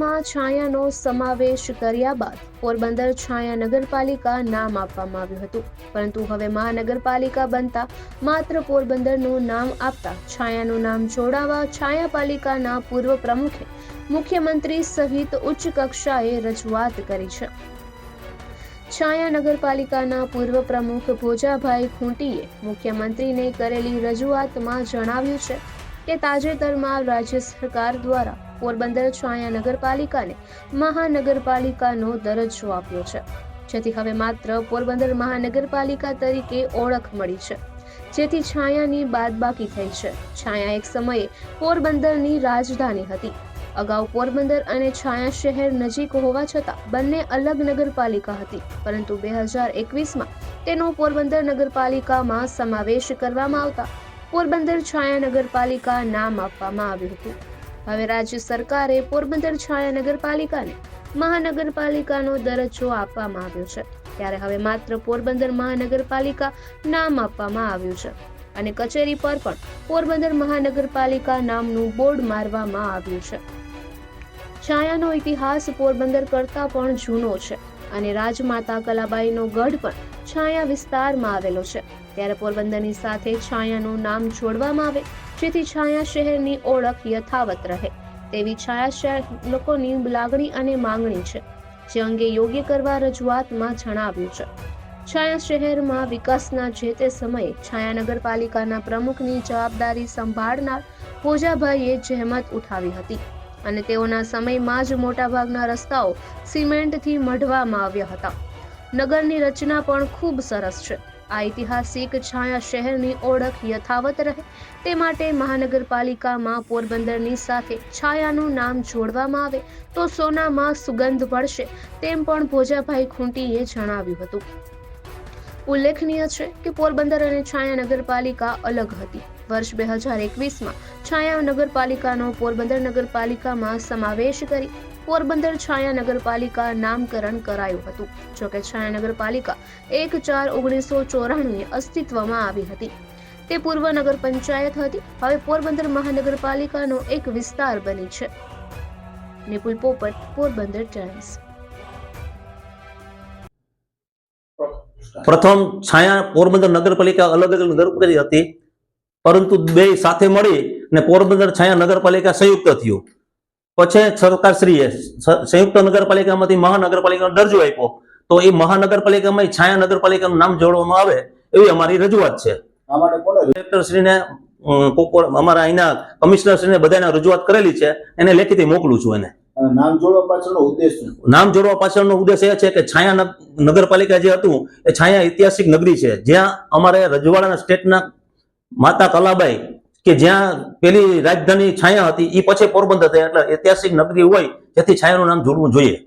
નામમાં છાયાનો સમાવેશ કર્યા બાદ પોરબંદર છાયા નગરપાલિકા નામ આપવામાં આવ્યું હતું. પરંતુ હવે મહાનગરપાલિકા બનતા માત્ર પોરબંદરનું નામ આપતા છાયાનું નામ જોડાવા છાયાપાલિકાના પૂર્વ પ્રમુખે મુખ્યમંત્રી સહિત ઉચ્ચ કક્ષાએ રજૂઆત કરી છે. છાયા નગરપાલિકાના પૂર્વ પ્રમુખ ભોજાભાઈ ખૂંટીએ મુખ્યમંત્રીને કરેલી રજૂઆતમાં જણાવ્યું છે કે તાજેતરમાં રાજ્ય સરકાર દ્વારા પોરબંદર, છાયા નગરપાલિકાને મહાનગરપાલિકાનો દરજ્જો આપ્યો છે. જેથી હવે માત્ર પોરબંદર મહાનગરપાલિકા તરીકે ઓળખ મળી છે. જેથી છાયાની બાદબાકી થઈ છે. છાયા એક સમયે પોરબંદરની રાજધાની હતી. અગાઉ પોરબંદર અને છાયા શહેર નજીક હોવા છતાં બંને અલગ નગરપાલિકા હતી. પરંતુ બે હજાર એકવીસમાં તેનો પોરબંદર નગરપાલિકામાં સમાવેશ કરવામાં આવતા પોરબંદર છાયા નગરપાલિકા નામ આપવામાં આવ્યું હતું. હવે રાજ્ય સરકારે પોરબંદર છાયા નગરપાલિકાને મહાનગરપાલિકાનો દરજ્જો આપવામાં આવ્યો છે. ત્યારે હવે માત્ર પોરબંદર મહાનગરપાલિકા નામ આપવામાં આવ્યું છે અને કચેરી પર પણ પોરબંદર મહાનગરપાલિકા નામનું બોર્ડ મારવામાં આવ્યું છે. છાયાનો ઇતિહાસ પોરબંદર કરતાં પણ જૂનો છે અને રાજમાતા કલાબાઈનો ગઢ પણ છાયા વિસ્તારમાં આવેલો છે. ત્યારે પોરબંદરની સાથે છાયાનું નામ જોડવામાં આવે, જેથી છાયા શહેરની ઓળખ યથાવત રહે. તેવી છાયા શહેર લોકોની લાગણી અને માંગણી છે, જે અંગે યોગ્ય કરવા રજૂઆતમાં જણાવ્યું છે. છાયા શહેરમાં વિકાસના જે તે સમયે છાયા નગરપાલિકાના પ્રમુખની જવાબદારી સંભાળનાર પૂજાભાઈએ જહેમત ઉઠાવી હતી અને તેઓના સમયમાં જ મોટાભાગના રસ્તાઓ સિમેન્ટથી મઢવામાં આવ્યા હતા. નગરની રચના પણ ખૂબ સરસ છે. ઐતિહાસિક છાયા શહેરની ઓળખ યથાવત રહે તે માટે મહાનગરપાલિકામાં પોરબંદરની સાથે છાયાનું નામ જોડવામાં આવે તો સોનામાં સુગંધ પડશે તેમ પણ ભોજાભાઈ ખૂંટીએ જણાવ્યું હતું. ઉલ્લેખનીય છે કે પોરબંદર અને છાયા નગરપાલિકા અલગ હતી. વર્ષ બે હજાર એકવીસમાં છાયા નગરપાલિકાનો પોરબંદર નગરપાલિકામાં સમાવેશ કરી પોરબંદર છાયા નગરપાલિકા નામકરણ કરાયું હતું. જોકે છાયા નગરપાલિકા એક ચાર ઓગણીસો ચોરાણુંએ અસ્તિત્વમાં આવી હતી. તે પૂર્વ નગર પંચાયત હતી. હવે પોરબંદર મહાનગરપાલિકાનો એક વિસ્તાર બની છે. નિપુલ પોપટ, પોરબંદર ટાઈમ્સ. પ્રથમ છાયા પોરબંદર નગરપાલિકા અલગ અલગ નગરપાલિકા હતી. પરંતુ બે સાથે મળી ને પોરબંદર છાયા નગરપાલિકા સંયુક્ત થયું. પછી સરકારશ્રીએ સંયુક્ત નગરપાલિકામાંથી મહાનગરપાલિકાનો દરજ્જો આપ્યો. તો એ મહાનગરપાલિકામાં છાયા નગરપાલિકાનું નામ જોડવામાં આવે એવી અમારી રજૂઆત છે. કલેક્ટરશ્રીને અમારા અહીંના કમિશનરશ્રીને બધાને રજૂઆત કરેલી છે. એને લેખિતે મોકલું છું એને. નામ જોડવા પાછળનો ઉદ્દેશ નામ જોડવા પાછળનો ઉદ્દેશ એ છે કે છાયા નગ- નગરપાલિકા જે હતું એ છાયા ઐતિહાસિક નગરી છે. જ્યાં અમારે રજવાડાના સ્ટેટના માતા કલાબાઈ કે જ્યાં પેલી રાજધાની છાયા હતી એ પછી પોરબંદર થઈ. એટલે ઐતિહાસિક નગરી હોય, જેથી છાયાનું નામ જોડવું જોઈએ.